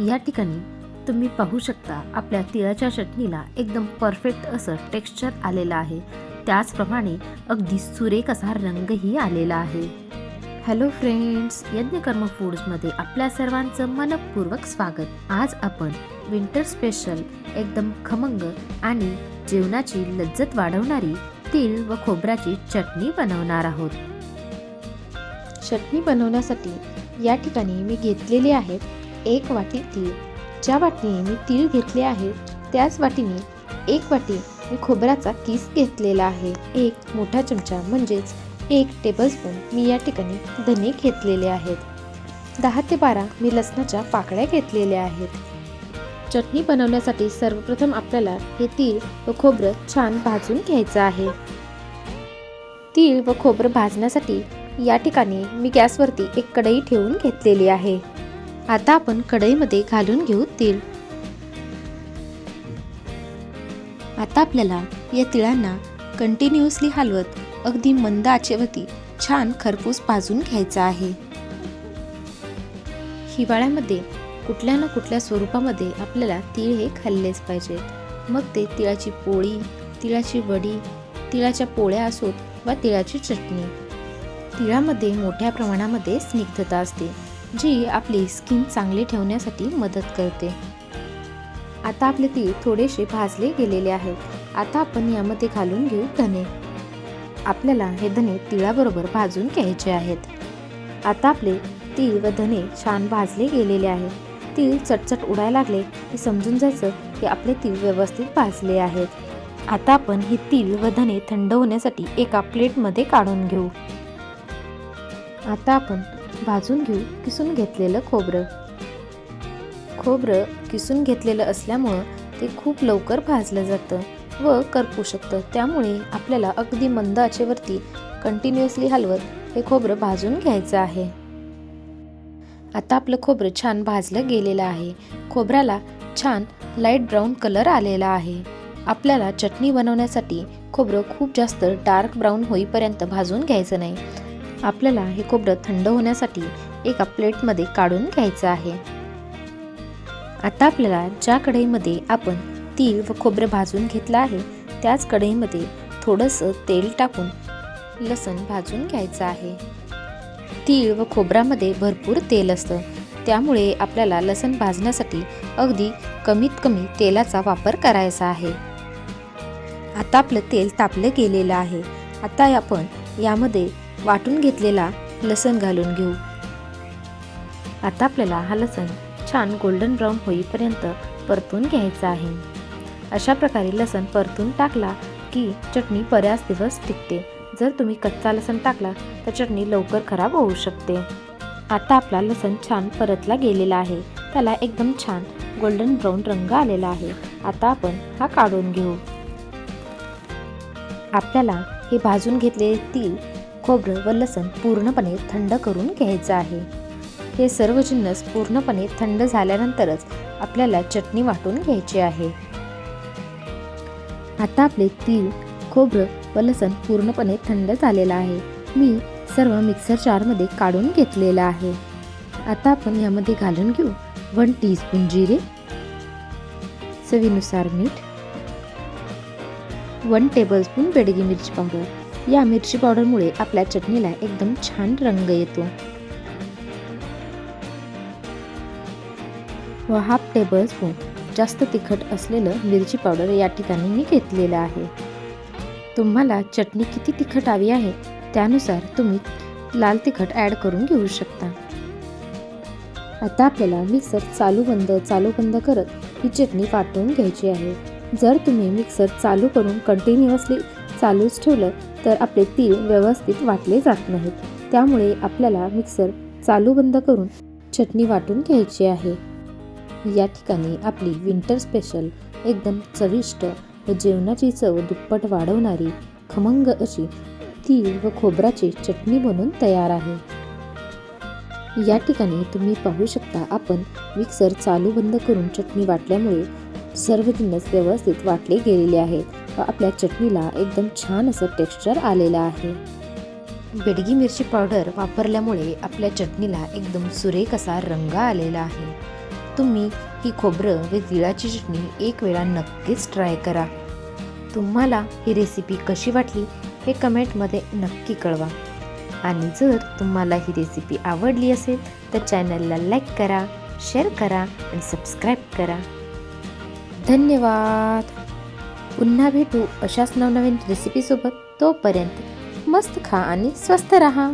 या ठिकाणी तुम्ही पाहू शकता आपल्या तिळाच्या चटणीला एकदम परफेक्ट असं टेक्स्चर आलेलं आहे. त्याचप्रमाणे अगदी सुरेख असा रंगही आलेला आहे. हॅलो फ्रेंड्स यज्ञकर्म फूड्समध्ये आपल्या सर्वांचं मनपूर्वक स्वागत. आज आपण विंटर स्पेशल एकदम खमंग आणि जेवणाची लज्जत वाढवणारी तीळ व खोबऱ्याची चटणी बनवणार आहोत. चटणी बनवण्यासाठी या ठिकाणी मी घेतलेली आहेत एक वाटी तीळ. ज्या वाटीने मी तीळ घेतले आहे त्याच वाटीने एक वाटी मी खोबऱ्याचा किस घेतलेला आहे. एक मोठा चमचा म्हणजेच एक टेबलस्पून मी या ठिकाणी धने घेतलेले आहेत. दहा ते बारा मी लसणाच्या पाकळ्या घेतलेल्या आहेत. चटणी बनवण्यासाठी सर्वप्रथम आपल्याला हे तीळ व खोबरं छान भाजून घ्यायचं आहे. तीळ व खोबरं भाजण्यासाठी या ठिकाणी मी गॅसवरती एक कढई ठेवून घेतलेली आहे. आता आपण कढईमध्ये घालून घेऊ तीळ. आता आपल्याला या तिळांना कंटिन्युअसली हलवत अगदी मंद आचेवती छान खरपूस भाजून घ्यायचा आहे. हिवाळ्यामध्ये कुठल्या ना कुठल्या स्वरूपामध्ये आपल्याला तीळ हे खाल्लेच पाहिजेत. मग ते तिळाची पोळी तिळाची वडी तिळाच्या पोळ्या असोत वा तिळाची चटणी. तिळामध्ये मोठ्या प्रमाणामध्ये स्निग्धता असते. जी आपली स्किन चांगली ठेवण्यासाठी मदत करते. आता आपले तीळ थोडेसे भाजले गेलेले आहेत. आता आपण यामध्ये घालून घेऊ धने. आपल्याला हे धने तिळाबरोबर भाजून घ्यायचे आहेत. आता आपले तीळ व धने छान भाजले गेलेले आहेत तीळ चटचट उडायला लागले की समजून जायचं की आपले तीळ व्यवस्थित भाजले आहेत. आता आपण हे तीळ व धने थंड होण्यासाठी एका प्लेटमध्ये काढून घेऊ. आता आपण भाजून घेऊ किसून घेतलेलं खोबरं. खोबरं किसून घेतलेलं असल्यामुळं ते खूप लवकर भाजलं जातं व करपू शकतं. त्यामुळे आपल्याला अगदी मंद आचेवरती कंटिन्युअसली हलवत हे खोबरं भाजून घ्यायचं आहे. आता आपलं खोबरं छान भाजलं गेलेलं आहे. खोबऱ्याला छान लाइट ब्राऊन कलर आलेला आहे. आपल्याला चटणी बनवण्यासाठी खोबरं खूप जास्त डार्क ब्राऊन होईपर्यंत भाजून घ्यायचं नाही. आपल्याला हे खोबरं थंड होण्यासाठी एका प्लेटमध्ये काढून घ्यायचं आहे. आता आपल्याला ज्या कढईमध्ये आपण तीळ व खोबरं भाजून घेतलं आहे त्याच कढईमध्ये थोडंसं तेल टाकून लसण भाजून घ्यायचं आहे. तीळ व खोबऱ्यामध्ये भरपूर तेल असतं. त्यामुळे आपल्याला लसण भाजण्यासाठी अगदी कमीत कमी तेलाचा वापर करायचा आहे. आता आपलं तेल तापलं गेलेलं आहे. आता आपण यामध्ये वाटून घेतलेला लसण घालून घेऊ. आता आपल्याला हा लसण छान गोल्डन ब्राऊन होईपर्यंत परतून घ्यायचा आहे. अशा प्रकारे लसण परतून टाकला की चटणी बऱ्याच दिवस टिकते. जर तुम्ही कच्चा लसण टाकला तर चटणी लवकर खराब होऊ शकते. आता आपला लसण छान परतला गेलेला आहे. त्याला एकदम छान गोल्डन ब्राऊन रंग आलेला आहे. आता आपण हा काढून घेऊ. आपल्याला हे भाजून घेतलेले तीळ खोबरं व लसण पूर्णपणे थंड करून घ्यायचं आहे. हे सर्व जिन्नस पूर्णपणे थंड झाल्यानंतरच आपल्याला चटणी वाटून घ्यायची आहे. आता आपले तीळ खोबरं व लसण पूर्णपणे थंड झालेलं आहे. मी सर्व मिक्सर जारमध्ये काढून घेतलेलं आहे. आता आपण यामध्ये घालून घेऊ वन टीस्पून जिरे चवीनुसार मीठ वन टेबलस्पून बेडगी मिरची पावडर या मिरची पावडरमुळे आपल्या चटणीला एकदम छान रंग येतो. व हाफ टेबल स्पून जास्त तिखट असलेलं मिरची पावडर या ठिकाणी मी घेतलेलं आहे. तुम्हाला चटणी किती तिखट हवी आहे त्यानुसार तुम्ही लाल तिखट ॲड करून घेऊ शकता. आता आपल्याला मिक्सर चालू बंद चालू बंद करत ही चटणी वाटून घ्यायची आहे. जर तुम्ही मिक्सर चालू करून कंटिन्युअसली चालूच ठेवलं तर आपले तीळ व्यवस्थित वाटले जात नाहीत. त्यामुळे आपल्याला मिक्सर चालू बंद करून चटणी वाटून घ्यायची आहे. या ठिकाणी आपली विंटर स्पेशल एकदम चविष्ट व जेवणाची चव दुप्पट वाढवणारी खमंग अशी तीळ व खोबराची चटणी बनून तयार आहे. या ठिकाणी तुम्ही पाहू शकता आपण मिक्सर चालू बंद करून चटणी वाटल्यामुळे सर्व जिन्नस व्यवस्थित वाटले गेलेले आहेत. व आपल्या चटणीला एकदम छान असं टेक्स्चर आलेलं आहे. बेडगी मिरची पावडर वापरल्यामुळे आपल्या चटणीला एकदम सुरेख असा रंग आलेला आहे. तुम्ही ही खोबरं व तिळाची चटणी एक वेळा नक्कीच ट्राय करा. तुम्हाला ही रेसिपी कशी वाटली हे कमेंटमध्ये नक्की कळवा. आणि जर तुम्हाला ही रेसिपी आवडली असेल तर चॅनलला लाईक करा शेअर करा आणि सबस्क्राईब करा. धन्यवाद! पुन्हा भेटू अशाच नवनवीन रेसिपीसोबत तोपर्यंत मस्त खा आणि स्वस्त रहा.